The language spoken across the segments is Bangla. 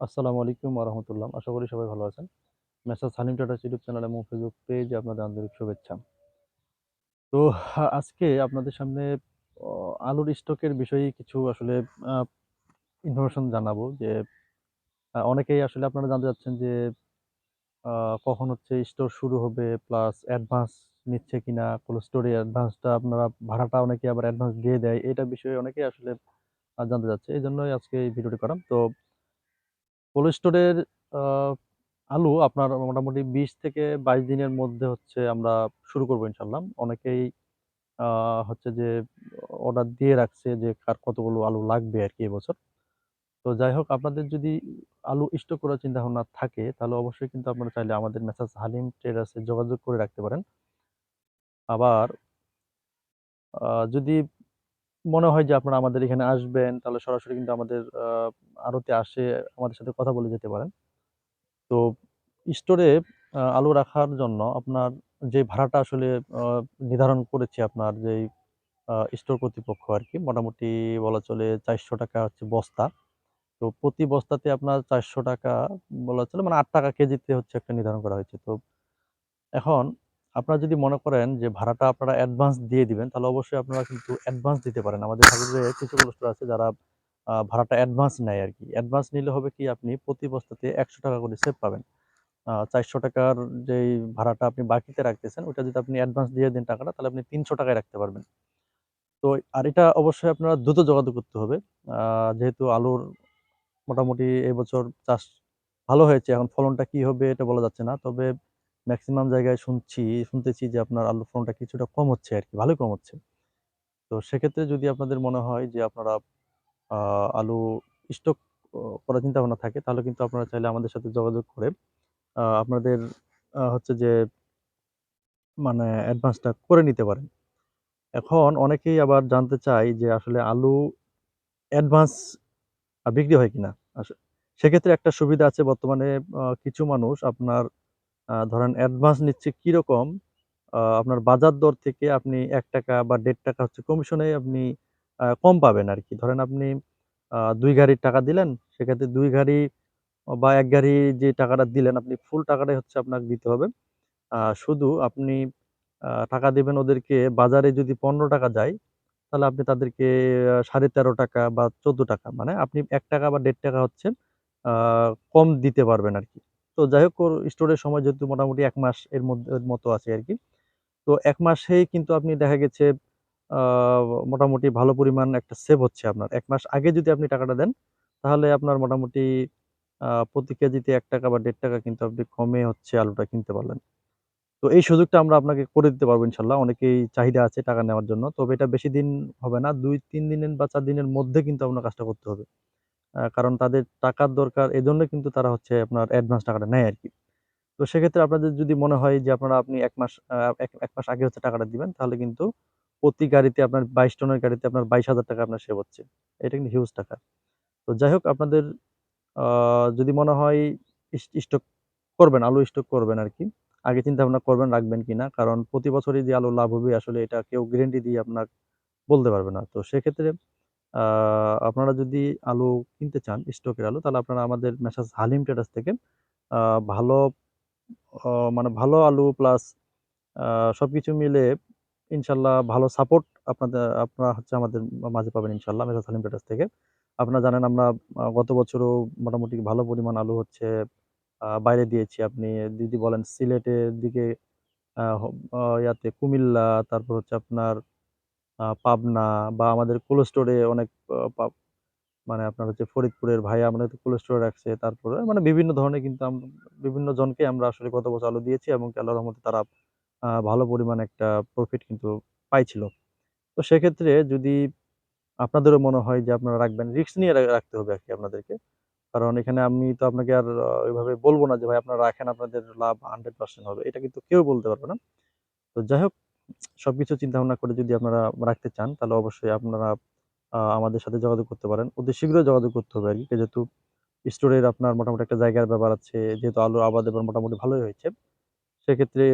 আসসালামু আলাইকুম ওয়া রাহমাতুল্লাহ। আশা করি সবাই ভালো আছেন। Messrs Halim traders YouTube channel এবং ফেসবুক পেজে আপনাদের আন্তরিক শুভেচ্ছা। তো আজকে আপনাদের সামনে আলুর স্টকের বিষয়ে কিছু আসলে ইনফরমেশন জানাব যে অনেকেই আসলে আপনারা জানতে চাচ্ছেন যে কখন হচ্ছে স্টোর শুরু হবে প্লাস অ্যাডভান্স নিচ্ছে কিনা, কোল্ড স্টোরে অ্যাডভান্সটা আপনারা ভাড়াটা অনেকে আবার অ্যাডভান্স দিয়ে দেয়। এটা বিষয়ে অনেকেই আসলে জানতে চাচ্ছে। এই জন্যই আজকে এই ভিডিওটি করা। তো কোল্ড স্টোরের আলু আপনার মোটামুটি ২০ থেকে ২২ দিনের মধ্যে হচ্ছে আমরা শুরু করব ইনশাআল্লাহ। অনেকেই হচ্ছে যে অর্ডার দিয়ে রাখছে যে কার কতগুলো আলু লাগবে আরকি এবছর। তো যাই হোক, আপনাদের যদি আলু স্টক করার চিন্তাভাবনা থাকে, তাহলে অবশ্যই কিন্তু আপনারা চাইলে আমাদের মেসার্স হালিম ট্রেডার্সে যোগাযোগ করে রাখতে পারেন। আবার যদি মনে হয় যে আপনারা আমাদের এখানে আসবেন, তাহলে সরাসরি কিন্তু আমাদের আ আড়তে আসে, আমাদের সাথে কথা বলে যেতে পারেন। তো স্টোরে আলু রাখার জন্য আপনার যে ভাড়াটা আসলে নির্ধারণ করেছে আপনার যেই স্টোর কর্তৃপক্ষ আর কি মোটামুটি বলা চলে ৳৪০০ হচ্ছে বস্তা। তো প্রতি বস্তাতে আপনার ৳৪০০ বলা চলে মানে আট টাকা কেজিতে হচ্ছে একটা নির্ধারণ করা হয়েছে। তো এখন আপনারা যদি মনে করেন যে ভাড়াটা আপনারা অ্যাডভান্স দিয়ে দিবেন, তাহলে অবশ্যই আপনারা কিন্তু অ্যাডভান্স দিতে পারেন। আমাদের ঠাকুরগাঁয়ে কিছু স্টোর আছে যারা ভাড়াটা অ্যাডভান্স নেয় আর কি অ্যাডভান্স নিলে হবে কি, আপনি প্রতি বস্তাতে ৳১০০ করে সেভ পাবেন। আ ৳৪০০ র যেই ভাড়াটা আপনি বাকিতে রাখতেছেন, ওইটা যদি আপনি অ্যাডভান্স দিয়ে দেন টাকাটা, তাহলে আপনি ৳৩০০ য় রাখতে পারবেন। তো আর এটা অবশ্যই আপনারা দ্রুত যোগাযোগ করতে হবে। যেহেতু আলুর মোটামুটি এবছর চাষ ভালো হয়েছে। এখন ফলনটা কি হবে এটা বলা যাচ্ছে না। তবে ম্যাক্সিমাম জায়গায় শুনছি, শুনতেছি যে আপনার আলুর ফলনটা কিছুটা কম হচ্ছে আর কি ভালোই কম হচ্ছে। তো সেক্ষেত্রে যদি আপনাদের মনে হয় যে আপনারা আলু স্টক করার চিন্তাভাবনা থাকে, তাহলে কিন্তু আপনারা চাইলে আমাদের সাথে যোগাযোগ করে আপনাদের হচ্ছে যে মানে অ্যাডভান্সটা করে নিতে পারেন। এখন অনেকেই আবার জানতে চাই যে, আসলে আলু অ্যাডভান্স বিক্রি হয় কিনা? সেক্ষেত্রে একটা সুবিধা আছে বর্তমানে কিছু মানুষ আপনার ধরেন অ্যাডভান্স নিচ্ছে কীরকম? আপনার বাজার দর থেকে আপনি এক টাকা বা ৳১.৫ হচ্ছে কমিশনে আপনি কম পাবেন আর কি ধরেন আপনি দুই গাড়ির টাকা দিলেন, সেক্ষেত্রে দুই গাড়ি বা এক গাড়ি যে টাকাটা দিলেন আপনি ফুল টাকাটাই হচ্ছে আপনাকে দিতে হবে। শুধু আপনি টাকা দেবেন ওদেরকে বাজারে যদি ৳১৫ যায়, তাহলে আপনি তাদেরকে সাড়ে তেরো টাকা বা ৳14 মানে আপনি এক টাকা বা ৳১.৫ হচ্ছে কম দিতে পারবেন আর কি তো যাই হোক স্টোরের সময় যেহেতু মোটামুটি এক মাস এর মধ্যে মতো আছে আর কি তো এক মাসেই কিন্তু আপনি দেখা গেছে মোটামুটি ভালো পরিমাণ একটা সেভ হচ্ছে আপনার। ১ মাস আগে যদি আপনি টাকাটা দেন, তাহলে আপনার মোটামুটি প্রতি কেজিতে ৳১ বা ৳১.৫ কিন্তু আপনি কমে হচ্ছে আলুটা কিনতে পারলেন। তো এই সুযোগটা আমরা আপনাকে করে দিতে পারব ইনশাআল্লাহ। অনেকেই চাহিদা আছে টাকা নেওয়ার জন্য। তবে এটা বেশি দিন হবে না। ২-৩ দিনের বা চার দিনের মধ্যে কিন্তু আপনার কাজটা করতে হবে। কারণ তাদের টাকার দরকার এজন্য কিন্তু তারা হচ্ছে আপনার অ্যাডভান্স টাকাটা নেয় আর কি তো সেক্ষেত্রে আপনাদের যদি মনে হয় যে আপনারা আপনি এক মাস আ ১ ১ মাস আগে হচ্ছে টাকাটা দিবেন তাহলে কিন্তু প্রতি গাড়িতে আপনার ২২ টনের গাড়িতে আপনার ৳২২,০০০ আপনার সেভ হচ্ছে। এটা কিন্তু হিউজ টাকা। তো যাই হোক আপনাদের যদি মনে হয় স্টক করবেন, আলু স্টক করবেন আর কি আগে চিন্তা ভাবনা করবেন রাখবেন কিনা। কারণ প্রতি বছরই যে আলু লাভ হবে আসলে এটা কেউ গ্যারান্টি দিয়ে আপনার বলতে পারবে না। তো সেক্ষেত্রে আপনারা যদি আলু কিনতে চান স্টকের আলু তাহলে আপনারা আমাদের মেসাজ হালিম ট্রেডার্স থেকে ভালো মানে ভালো আলু প্লাস আ সবকিছু মিলে ইনশাআল্লাহ ভালো সাপোর্ট আপনাদের আপনারা হচ্ছে আমাদের মাঝে পাবেন ইনশাল্লাহ মেসার্স হালিম ট্রেডার্স থেকে। আপনারা জানেন আমরা গত বছরও মোটামুটি ভালো পরিমাণ আলু হচ্ছে বাইরে দিয়েছি। আপনি যদি বলেন সিলেটের দিকে ইয়াতে কুমিল্লা, তারপর হচ্ছে আপনার পাবনা বা আমাদের কোল্ড স্টোরে অনেক মানে আপনার হচ্ছে ফরিদপুরের ভাইয়া আমাদের তো কোল্ড স্টোরে রাখছে। তারপরে মানে বিভিন্ন ধরনের কিন্তু বিভিন্ন জনকে আমরা আসলে গত বছর আলু দিয়েছি এবং আল্লাহর রহমতে তারা ভালো পরিমাণ একটা প্রফিট কিন্তু পাইছিল। তো সেক্ষেত্রে যদি আপনাদেরও মনে হয় যে আপনারা রাখবেন, রিস্ক নিয়ে রাখতে হবে আরকি আপনাদেরকে। কারণ এখানে আমি তো আপনাকে আর ওইভাবে বলব না যে ভাই আপনারা রাখেন আপনাদের লাভ 100% হবে। এটা কিন্তু কেউ বলতে পারবে না। তো যাই হোক সবকিছু চিন্তা ভাবনা করে যদি আপনারা রাখতে চান তাহলে অবশ্যই আপনারা আমাদের সাথে যোগাযোগ করতে পারেন। অতি শীঘ্রই যোগাযোগ করতে হবে আর কি যেহেতু স্টোরের আপনার মোটামুটি একটা জায়গার ব্যাপার আছে। যেহেতু আলুর আবাদ এবার মোটামুটি ভালোই হয়েছে। সেক্ষেত্রে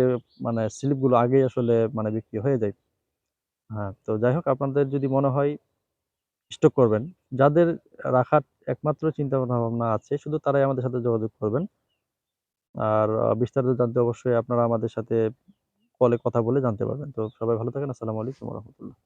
মানে স্লিপগুলো আগেই আসলে মানে বিক্রি হয়ে যায়। হ্যাঁ, তো যাই হোক আপনাদের যদি মনে হয় স্টক করবেন। যাদের রাখার একমাত্র চিন্তা ভাবনা আছে শুধু তারাই আমাদের সাথে যোগাযোগ করবেন আর বিস্তারিত জানতে অবশ্যই আপনারা আমাদের সাথে কলে কথা বলে জানতে পারবেন তো সবাই ভালো থাকেন আসসালামু আলাইকুম রহমতুল্লাহ